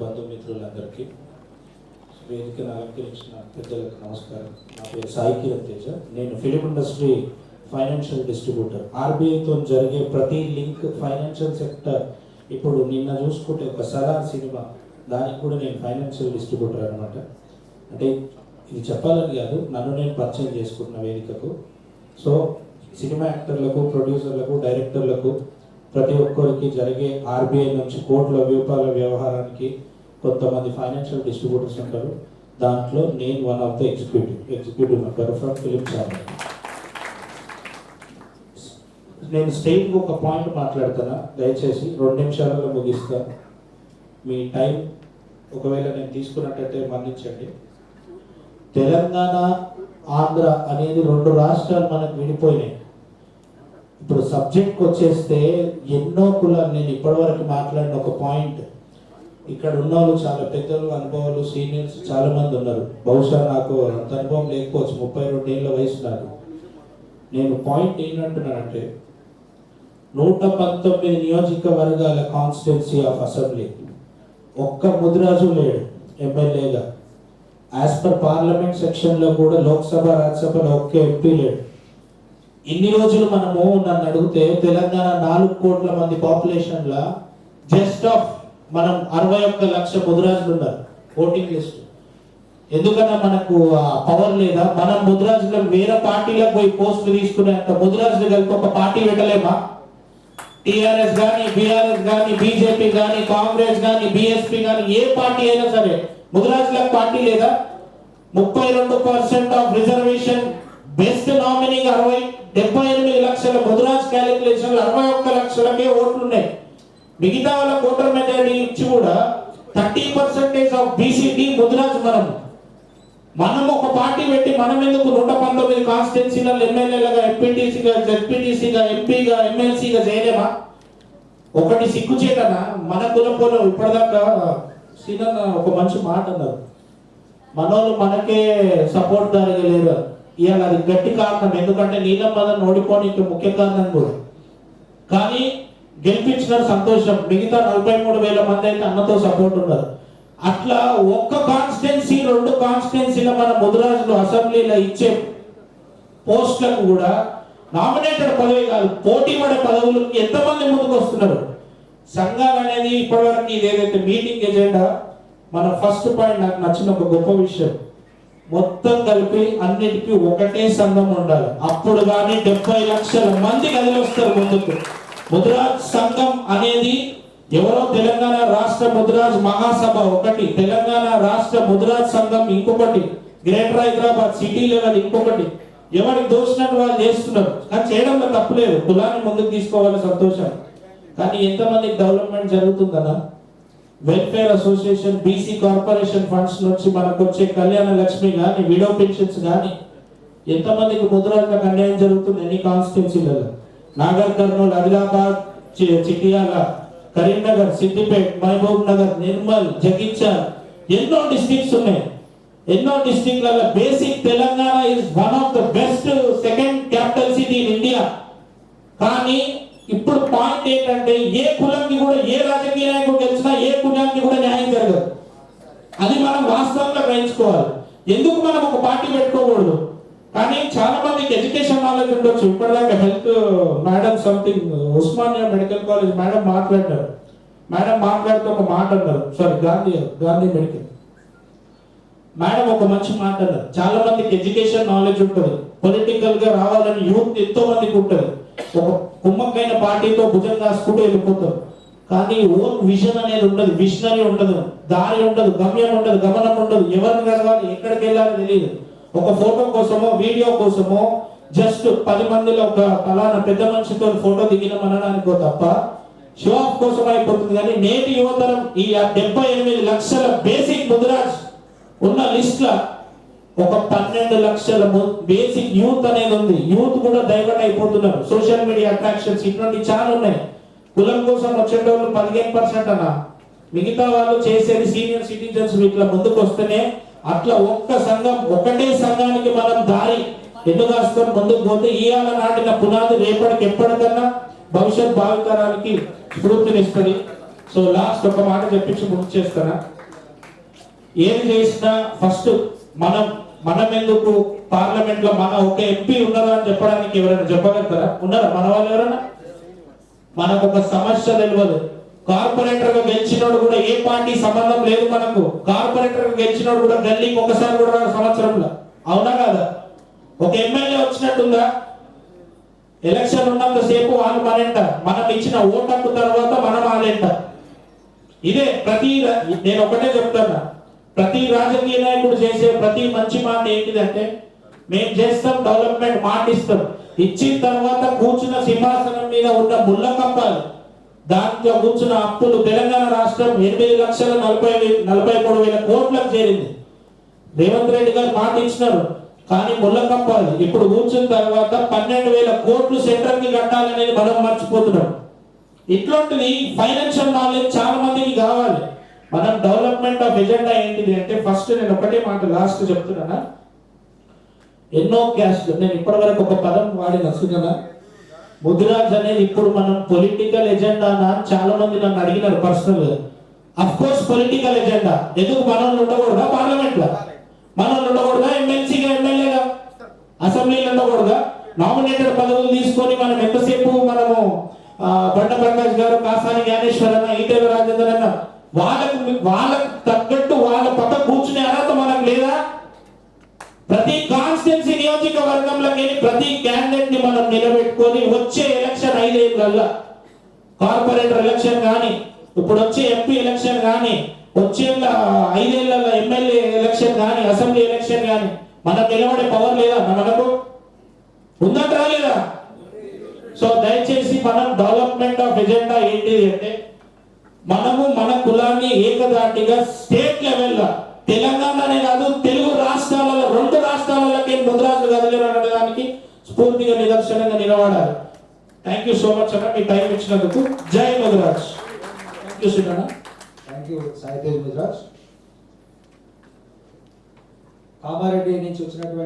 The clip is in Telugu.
బంధుమిత్రులందరికీ వేదికను అలంకరించిన పెద్దలకు నమస్కారం. నా పేరు సాయి కిరణ్ తేజ. నేను ఫిలిం ఇండస్ట్రీ ఫైనాన్షియల్ డిస్ట్రిబ్యూటర్. ఆర్బీఐతో జరిగే ప్రతి లింక్ ఫైనాన్షియల్ సెక్టర్ ఇప్పుడు నిన్న చూసుకుంటే ఒక సలార్ సినిమా. దానికి కూడా నేను ఫైనాన్షియల్ డిస్ట్రిబ్యూటర్ అనమాట అంటే ఇది చెప్పాలని కాదు నన్ను నేను పరిచయం చేసుకుంటున్న వేదికకు. సో సినిమా యాక్టర్లకు ప్రొడ్యూసర్లకు డైరెక్టర్లకు ప్రతి ఒక్కరికి జరిగే ఆర్బీఐ నుంచి కోట్ల రూపాయల వ్యవహారానికి కొంతమంది ఫైనాన్షియల్ డిస్ట్రిబ్యూటర్స్ ఉంటారు. దాంట్లో నేను one of the executive executive member from film channel నేను స్టేట్ ఒక పాయింట్ మాట్లాడుతున్నా. దయచేసి రెండు నిమిషాలలో ముగిస్తా. మీ టైం ఒకవేళ నేను తీసుకున్నట్టయితే మన్నించండి. తెలంగాణ ఆంధ్ర అనేది రెండు రాష్ట్రాలు మనకు విడిపోయినాయి. ఇప్పుడు సబ్జెక్ట్కి వచ్చేస్తే ఎన్నో కులాలు నేను ఇప్పటివరకు మాట్లాడిన ఒక పాయింట్ ఇక్కడ ఉన్న వాళ్ళు చాలా పెద్దలు అనుభవాలు సీనియర్స్ చాలా మంది ఉన్నారు. బహుశా నాకు అంత అనుభవం లేకపోవచ్చు. ముప్పై రెండు ఏళ్ళ వయసు నాకు. నేను పాయింట్ ఏంటంటున్నానంటే నూట పంతొమ్మిది నియోజకవర్గాల కాన్స్టిట్యున్సీ ఆఫ్ అసెంబ్లీ ఒక్క ముదిరాజు లేడు ఎమ్మెల్యేగా. యాజ్ పర్ పార్లమెంట్ సెక్షన్లో కూడా లోక్సభ రాజ్యసభలో ఒక్క ఎంపీ లేడు. ఇన్ని రోజులు మనము నన్ను అడిగితే తెలంగాణ నాలుగు కోట్ల మంది పాపులేషన్ లా జస్ట్ ఆఫ్ మనం అరవై ఒక్క లక్ష ముదిరాజులు ఉన్నారు ఓటింగ్ లిస్ట్ ఎందుకన్నా మనకు పవర్ లేదా? మనం ముదిరాజులు వేరే పార్టీలకు పోయి పోస్టులు తీసుకునేంత ముదిరాజులు కలిపి ఒక పార్టీ పెట్టలేమా? టిఆర్ఎస్ కానీ బీఆర్ఎస్ కానీ బీజేపీ కానీ కాంగ్రెస్ కానీ బిఎస్పీ కానీ ఏ పార్టీ అయినా సరే ముదిరాజులకు పార్టీ లేదా? ముప్పై రెండు పర్సెంట్ ఆఫ్ రిజర్వేషన్ బెస్ట్ నామినీగా అరవై డెబ్బై ఎనిమిది లక్షల మధురాజ్ క్యాలిక్యులేషన్ అరవై ఒక్క లక్షలకే ఓట్లు ఉన్నాయి మిగతా వాళ్ళ ఓటర్ మెజారిటీ ఇచ్చి కూడా thirty percentage of BCT Mudiraj మనం మనం ఒక పార్టీ పెట్టి మనం ఎందుకు నూట పంతొమ్మిది కాన్స్టిట్యున్సీలలో ఎమ్మెల్యేలుగా ఎంపీటీసీగా జెడ్పీటీసీగా ఎంపీగా ఎమ్మెల్సీగా చేయలేమా? ఒకటి సిగ్గుచేతన మన కులపోలో ఇప్పటిదాకా సీనన్న ఒక మంచి మాట అన్నారు. మనోళ్ళు మనకే సపోర్ట్ దారిగా లేరు ఇవాళ అది గట్టి కారణం. ఎందుకంటే నీలం మదన్ ఓడిపోవడానికి ముఖ్య కారణం కూడా. కానీ గెలిపించిన సంతోషం. మిగతా నలభై మూడు వేల మంది అయితే అన్నతో సపోర్ట్ ఉన్నారు. అట్లా ఒక్క కాన్స్టిట్యున్సీ రెండు కాన్స్టిట్యున్సీలో మన ముదురాజులు అసెంబ్లీలో ఇచ్చే పోస్టులకు కూడా నామినేటెడ్ పదవి కాదు పోటీ పడే పదవులకు ఎంతమంది ముందుకు వస్తున్నారు? సంఘాలు అనేది ఇప్పటివరకు ఇది ఏదైతే మీటింగ్ ఎజెండా మన ఫస్ట్ పాయింట్ నాకు నచ్చిన ఒక గొప్ప విషయం. మొత్తం కలిపి అన్నిటికీ ఒకటే సంఘం ఉండాలి. అప్పుడు కానీ డెబ్బై లక్షల మంది కదిలి వస్తారు ముందుకు. ముద్రాజ్ సంఘం అనేది ఎవరో తెలంగాణ రాష్ట్ర ముద్రాజ్ మహాసభ ఒకటి తెలంగాణ రాష్ట్ర ముద్రాజ్ సంఘం ఇంకొకటి గ్రేటర్ హైదరాబాద్ సిటీ లెవెల్ ఇంకొకటి. ఎవరికి దోచినట్టు వాళ్ళు చేస్తున్నారు. కానీ చేయడంలో తప్పులేదు కులాన్ని ముందుకు తీసుకోవాలి సంతోషం కానీ ఎంతమందికి development జరుగుతుందన్నా welfare association BC corporation funds నుంచి మనకు వచ్చే కళ్యాణ లక్ష్మి కానీ విడో పెన్షన్స్ కానీ ఎంతమందికి ముద్రాలకు అన్యాయం జరుగుతుంది? ఎన్ని కాన్స్టిట్యున్సీలలో? నాగర్ కర్నూలు ఆదిలాబాద్ చిటియాల కరీంనగర్ సిద్దిపేట్ మహబూబ్ నగర్ నిర్మల్ జగిత్యాల్ ఎన్నో డిస్టిక్స్ ఉన్నాయి. ఎన్నో డిస్ట్రిక్ట్లలో basic Telangana is one of the best second capital city in India కానీ ఇప్పుడు పాయింట్ ఏంటంటే ఏ కులంకి కూడా ఏ రాజకీయ నాయకుడు గెలిచినా ఏ కులానికి కూడా న్యాయం జరగదు. అది మనం వాస్తవంగా గ్రహించుకోవాలి. ఎందుకు మనం ఒక పార్టీ పెట్టుకోకూడదు? కానీ చాలా మందికి ఎడ్యుకేషన్ నాలెడ్జ్ ఉండొచ్చు. ఇప్పటిదాకా health madam something Osmania medical college madam మాట్లాడారు. మేడం మాట్లాడుతూ ఒక మాట అన్నారు. Sorry Gandhi Gandhi medical. Madam ఒక మంచి మాట అన్నారు. చాలా మందికి ఎడ్యుకేషన్ నాలెడ్జ్ ఉంటుంది. పొలిటికల్గా రావాలని యూత్ ఎంతో మందికి ఉంటుంది. ఒక కుమ్మక్కైన పార్టీతో భుజం కాసుకుంటూ వెళ్ళిపోతారు కానీ ఓన్ విజన్ అనేది ఉండదు విషనరీ ఉండదు దారి ఉండదు గమ్యం ఉండదు గమనం ఉండదు ఎవరిని కలవాలి ఎక్కడికి వెళ్ళాలో తెలియదు. ఒక ఫోటో కోసమో వీడియో కోసమో జస్ట్ పది మందిలో ఒక ఫలానా పెద్ద మనిషితో ఫోటో దిగినాం అనడానికో తప్ప షో ఆఫ్ కోసం అయిపోతుంది. కానీ నేటి యువతరం ఈ డెబ్బై ఎనిమిది లక్షల బేసిక్ ముద్రాజ్ ఉన్న లిస్ట్ ఒక పన్నెండు లక్షల బేసిక్ యూత్ అనేది ఉంది. యూత్ కూడా డైవర్ట్ అయిపోతున్నారు. సోషల్ మీడియా అట్రాక్షన్స్ ఇటువంటి చాలా ఉన్నాయి. కులం కోసం వచ్చేటోళ్ళు పదిహేను పర్సెంట్ అన్న. మిగతా వాళ్ళు చేసేది సీనియర్ సిటిజన్స్ ఇట్లా ముందుకు వస్తేనే అట్లా ఒక్క సంఘం ఒకటే సంఘానికి మనం దారి ఎందుకు కాసుకొని ముందుకు పోతే ఇవాళ నాటిన పునాది రేపటికి ఎప్పటికన్నా భవిష్యత్ భావితరానికి స్ఫూర్తినిస్తుంది. సో లాస్ట్ ఒక మాట చెప్పించి ముందు చేస్తానా ఏది చేసినా ఫస్ట్ మనం మనం ఎందుకు పార్లమెంట్లో మన ఒక ఎంపీ ఉన్నారా అని చెప్పడానికి ఎవరైనా చెప్పగలుగుతారా? ఉన్నారా? మన వాళ్ళు ఎవరైనా మనకు ఒక సమస్య తెలియదు. కార్పొరేటర్గా గెలిచినోడు కూడా ఏ పార్టీ సంబంధం లేదు మనకు. కార్పొరేటర్గా గెలిచినోడు కూడా గల్లీకి ఒకసారి కూడా సంవత్సరంలో. అవునా కాదా? ఒక ఎమ్మెల్యే వచ్చినట్టుందా ఎలక్షన్ ఉన్నంత సేపు వాళ్ళు మనంట మనం ఇచ్చిన ఓటకు తర్వాత మనం వాళ్ళంట ఇదే ప్రతి నేను ఒకటే చెప్తాను ప్రతి రాజకీయ నాయకుడు చేసే ప్రతి మంచి మాట ఏంటిదంటే మేము చేస్తాం డెవలప్మెంట్ మాట ఇస్తాం ఇచ్చిన తర్వాత కూర్చున్న సింహాసనం మీద ఉన్న ముళ్ళ కప్పాలు దాంట్లో కూర్చున్న అప్పులు తెలంగాణ రాష్ట్రం ఎనిమిది లక్షల నలభై నలభై మూడు వేల కోట్లకు చేరింది. రేవంత్ రెడ్డి గారు మాట ఇచ్చినారు కానీ ముళ్ళకంపాలి ఇప్పుడు కూర్చున్న తర్వాత పన్నెండు వేల కోట్లు సెంట్రల్కి కట్టాలనేది మనం మర్చిపోతున్నాం. ఇట్లాంటిది ఫైనాన్షియల్ నాలెడ్జ్ చాలా మందికి కావాలి. మనం డెవలప్ ఆఫ్ ఎజెండా ఏంటిది అంటే ఫస్ట్ నేను ఒకటే మాట లాస్ట్ చెప్తున్నానా? ఎన్నో క్యాస్ట్ నేను ఇప్పటివరకు ఒక పదం వాడిన సుజనా. ముదిరాజ్ అనేది ఇప్పుడు మనం పొలిటికల్ ఎజెండా చాలా మంది నన్ను అడిగినారు personal of course political agenda ఎందుకు మనల్ని ఉండకూడదా? పార్లమెంట్లో. మనం ఉండకూడదా? ఎమ్మెల్సీగా ఎమ్మెల్యేగా అసెంబ్లీలో ఉండకూడదా? నామినేటెడ్ పదవులు తీసుకొని మనం ఎంతసేపు మనము బండ ప్రకాష్ గారు కాసాని జ్ఞానేశ్వర్ అన్న ఈటెల రాజేందర్ అన్న వాళ్ళకు వాళ్ళకు తగ్గట్టు వాళ్ళ పక్క కూర్చునే అర్హత మనకు లేదా? ప్రతి కాన్స్టిట్యున్సీ నియోజకవర్గంలోకి ప్రతి క్యాండిడేట్ని మనం నిలబెట్టుకొని వచ్చే ఎలక్షన్ ఐదేళ్ళల్లో కార్పొరేటర్ ఎలక్షన్ కానీ ఇప్పుడు వచ్చే ఎంపీ ఎలక్షన్ కానీ వచ్చే ఐదేళ్ళ ఎమ్మెల్యే ఎలక్షన్ కానీ అసెంబ్లీ ఎలక్షన్ కానీ మనం నిలబడే పవర్ లేదా మనకు? ఉందంటారా లేదా? సో దయచేసి మనం డెవలప్మెంట్ ఆఫ్ ఎజెండా ఏంటిది అంటే మనము మన కులాన్ని ఏకదాటిగా స్టేట్ లెవెల్లో తెలంగాణనే కాదు తెలుగు రాష్ట్రాలలో రెండు రాష్ట్రాలకి ముద్రాజు కదలడానికి స్ఫూర్తిగా నిదర్శనంగా నిలబడాలి. థ్యాంక్ యూ సో మచ్ అన్న మీ టైం ఇచ్చినందుకు. Jai Mudraj thank you Sunanna thank you Saitej Mudraj Kamareddy నుంచి వచ్చినటువంటి